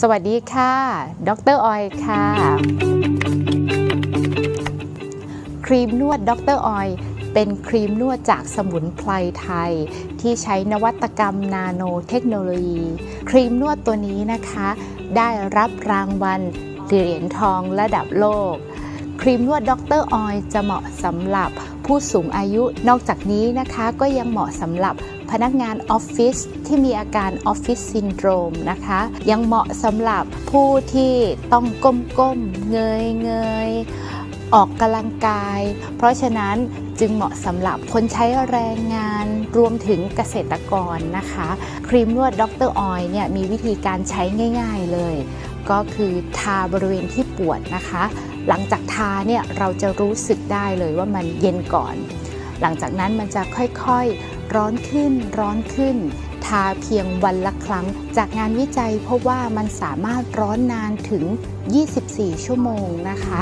สวัสดีค่ะ ดรออยค่ะ ครีมนวดดรออยเป็นครีมนวดจากสมุนไพรไทย ที่ใช้นวัตกรรมนาโนเทคโนโลยี ครีมนวดตัวนี้นะคะ ได้รับรางวัลเหรียญทองระดับโลก ครีมนวดดรออยจะเหมาะสำหรับผู้สูงอายุ นอกจากนี้นะคะก็ยังเหมาะสำหรับ พนักงานออฟฟิศที่มีอาการออฟฟิศซินโดรมนะคะ ยังเหมาะสำหรับผู้ที่ต้องก้มๆเงยเงยๆออกกำลังกาย เพราะฉะนั้นจึงเหมาะสำหรับคนใช้แรงงานรวมถึงเกษตรกรนะคะ ครีมนวดด็อกเตอร์ออยเนี่ยมีวิธีการใช้ง่าย ๆเลย ก็คือทาบริเวณที่ปวดนะคะ หลังจากทาเนี่ยเราจะรู้สึกได้เลยว่ามันเย็นก่อน หลังจากนั้นมันจะค่อยๆร้อนขึ้นร้อนขึ้น ทาเพียงวันละครั้ง จากงานวิจัยพบว่ามันสามารถร้อนนานถึง 24 ชั่วโมงนะคะ